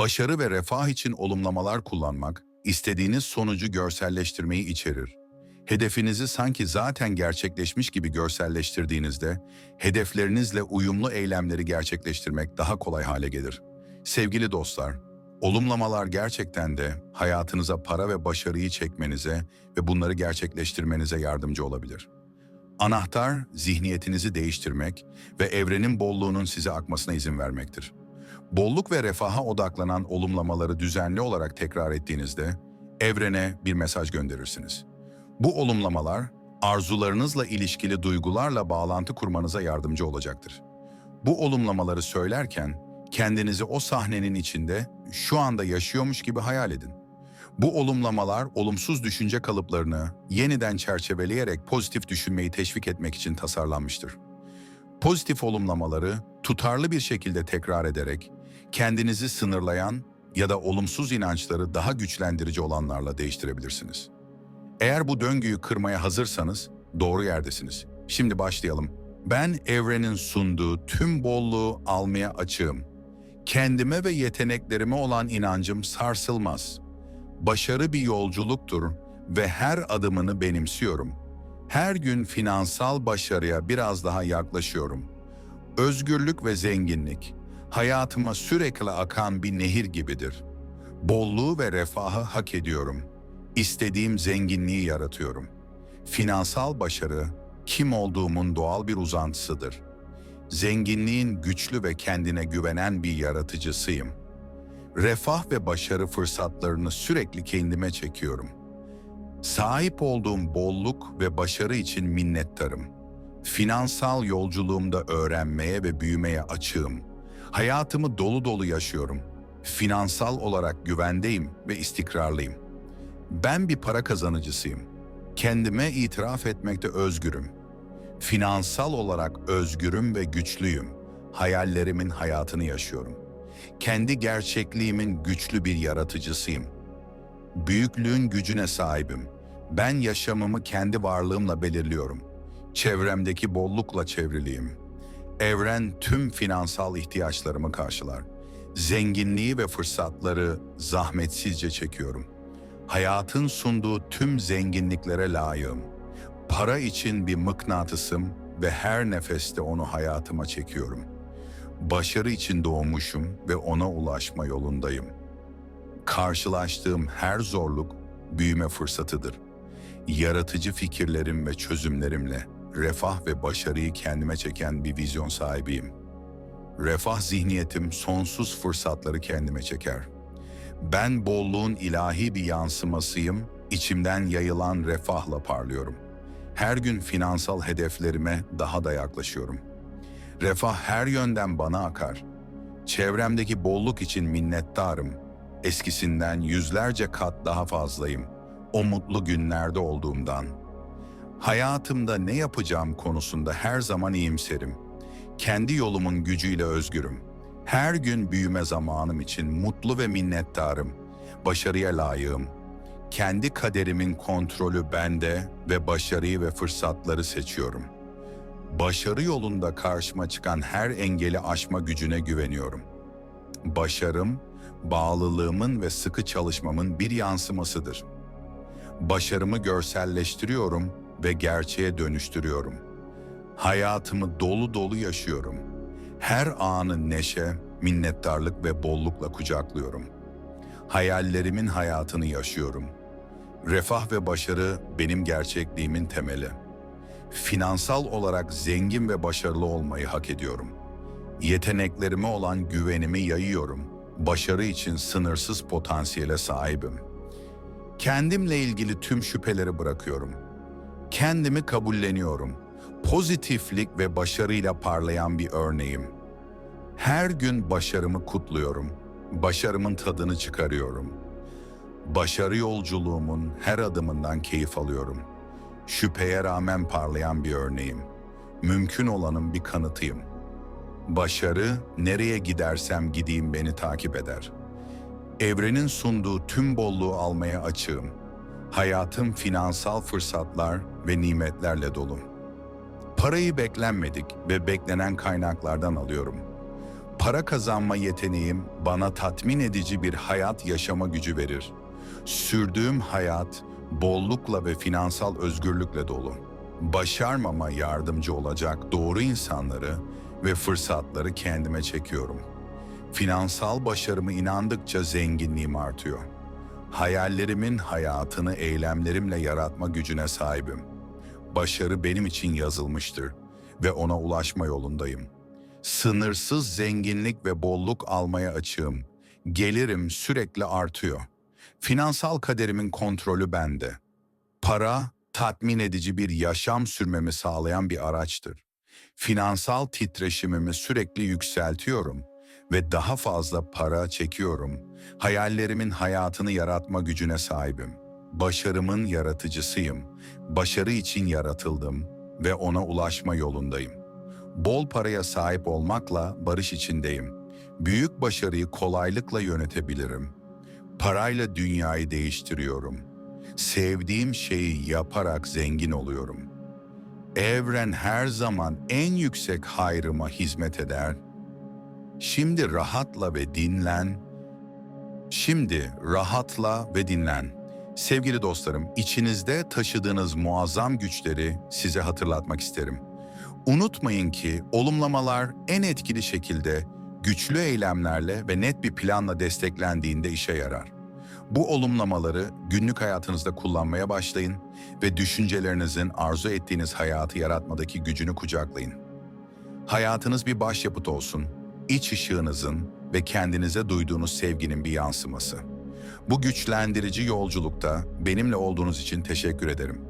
Başarı ve refah için olumlamalar kullanmak, istediğiniz sonucu görselleştirmeyi içerir. Hedefinizi sanki zaten gerçekleşmiş gibi görselleştirdiğinizde, hedeflerinizle uyumlu eylemleri gerçekleştirmek daha kolay hale gelir. Sevgili dostlar, olumlamalar gerçekten de hayatınıza para ve başarıyı çekmenize ve bunları gerçekleştirmenize yardımcı olabilir. Anahtar, zihniyetinizi değiştirmek ve evrenin bolluğunun size akmasına izin vermektir. Bolluk ve refaha odaklanan olumlamaları düzenli olarak tekrar ettiğinizde evrene bir mesaj gönderirsiniz. Bu olumlamalar arzularınızla ilişkili duygularla bağlantı kurmanıza yardımcı olacaktır. Bu olumlamaları söylerken kendinizi o sahnenin içinde şu anda yaşıyormuş gibi hayal edin. Bu olumlamalar olumsuz düşünce kalıplarını yeniden çerçeveleyerek pozitif düşünmeyi teşvik etmek için tasarlanmıştır. Pozitif olumlamaları tutarlı bir şekilde tekrar ederek kendinizi sınırlayan ya da olumsuz inançları daha güçlendirici olanlarla değiştirebilirsiniz. Eğer bu döngüyü kırmaya hazırsanız doğru yerdesiniz. Şimdi başlayalım. Ben evrenin sunduğu tüm bolluğu almaya açığım. Kendime ve yeteneklerime olan inancım sarsılmaz. Başarı bir yolculuktur ve her adımını benimsiyorum. Her gün finansal başarıya biraz daha yaklaşıyorum. Özgürlük ve zenginlik hayatıma sürekli akan bir nehir gibidir. Bolluğu ve refahı hak ediyorum. İstediğim zenginliği yaratıyorum. Finansal başarı kim olduğumun doğal bir uzantısıdır. Zenginliğin güçlü ve kendine güvenen bir yaratıcısıyım. Refah ve başarı fırsatlarını sürekli kendime çekiyorum. Sahip olduğum bolluk ve başarı için minnettarım. Finansal yolculuğumda öğrenmeye ve büyümeye açığım. Hayatımı dolu dolu yaşıyorum. Finansal olarak güvendeyim ve istikrarlıyım. Ben bir para kazanıcısıyım. Kendime itiraf etmekte özgürüm. Finansal olarak özgürüm ve güçlüyüm. Hayallerimin hayatını yaşıyorum. Kendi gerçekliğimin güçlü bir yaratıcısıyım. Büyüklüğün gücüne sahibim. Ben yaşamımı kendi varlığımla belirliyorum. Çevremdeki bollukla çevriliyim. Evren tüm finansal ihtiyaçlarımı karşılar. Zenginliği ve fırsatları zahmetsizce çekiyorum. Hayatın sunduğu tüm zenginliklere layığım. Para için bir mıknatısım ve her nefeste onu hayatıma çekiyorum. Başarı için doğmuşum ve ona ulaşma yolundayım. Karşılaştığım her zorluk büyüme fırsatıdır. Yaratıcı fikirlerim ve çözümlerimle refah ve başarıyı kendime çeken bir vizyon sahibiyim. Refah zihniyetim sonsuz fırsatları kendime çeker. Ben bolluğun ilahi bir yansımasıyım, içimden yayılan refahla parlıyorum. Her gün finansal hedeflerime daha da yaklaşıyorum. Refah her yönden bana akar. Çevremdeki bolluk için minnettarım. Eskisinden yüzlerce kat daha fazlayım. O mutlu günlerde olduğumdan. Hayatımda ne yapacağım konusunda her zaman iyimserim. Kendi yolumun gücüyle özgürüm. Her gün büyüme zamanım için mutlu ve minnettarım. Başarıya layığım. Kendi kaderimin kontrolü bende ve başarıyı ve fırsatları seçiyorum. Başarı yolunda karşıma çıkan her engeli aşma gücüne güveniyorum. Başarım, bağlılığımın ve sıkı çalışmamın bir yansımasıdır. Başarımı görselleştiriyorum ve gerçeğe dönüştürüyorum. Hayatımı dolu dolu yaşıyorum. Her anı neşe, minnettarlık ve bollukla kucaklıyorum. Hayallerimin hayatını yaşıyorum. Refah ve başarı benim gerçekliğimin temeli. Finansal olarak zengin ve başarılı olmayı hak ediyorum. Yeteneklerime olan güvenimi yayıyorum. Başarı için sınırsız potansiyele sahibim. Kendimle ilgili tüm şüpheleri bırakıyorum. Kendimi kabulleniyorum. Pozitiflik ve başarıyla parlayan bir örneğim. Her gün başarımı kutluyorum. Başarımın tadını çıkarıyorum. Başarı yolculuğumun her adımından keyif alıyorum. Şüpheye rağmen parlayan bir örneğim. Mümkün olanın bir kanıtıyım. Başarı nereye gidersem gideyim beni takip eder. Evrenin sunduğu tüm bolluğu almaya açığım. Hayatım finansal fırsatlar ve nimetlerle dolu. Parayı beklenmedik ve beklenen kaynaklardan alıyorum. Para kazanma yeteneğim bana tatmin edici bir hayat yaşama gücü verir. Sürdüğüm hayat bollukla ve finansal özgürlükle dolu. Başarmama yardımcı olacak doğru insanları ve fırsatları kendime çekiyorum. Finansal başarımı inandıkça zenginliğim artıyor. Hayallerimin hayatını eylemlerimle yaratma gücüne sahibim. Başarı benim için yazılmıştır ve ona ulaşma yolundayım. Sınırsız zenginlik ve bolluk almaya açığım. Gelirim sürekli artıyor. Finansal kaderimin kontrolü bende. Para, tatmin edici bir yaşam sürmemi sağlayan bir araçtır. Finansal titreşimimi sürekli yükseltiyorum ve daha fazla para çekiyorum. Hayallerimin hayatını yaratma gücüne sahibim. Başarımın yaratıcısıyım. Başarı için yaratıldım ve ona ulaşma yolundayım. Bol paraya sahip olmakla barış içindeyim. Büyük başarıyı kolaylıkla yönetebilirim. Parayla dünyayı değiştiriyorum. Sevdiğim şeyi yaparak zengin oluyorum. Evren her zaman en yüksek hayrıma hizmet eder. Şimdi rahatla ve dinlen. Şimdi rahatla ve dinlen. Sevgili dostlarım, içinizde taşıdığınız muazzam güçleri size hatırlatmak isterim. Unutmayın ki olumlamalar en etkili şekilde güçlü eylemlerle ve net bir planla desteklendiğinde işe yarar. Bu olumlamaları günlük hayatınızda kullanmaya başlayın ve düşüncelerinizin arzu ettiğiniz hayatı yaratmadaki gücünü kucaklayın. Hayatınız bir başyapıt olsun, iç ışığınızın ve kendinize duyduğunuz sevginin bir yansıması. Bu güçlendirici yolculukta benimle olduğunuz için teşekkür ederim.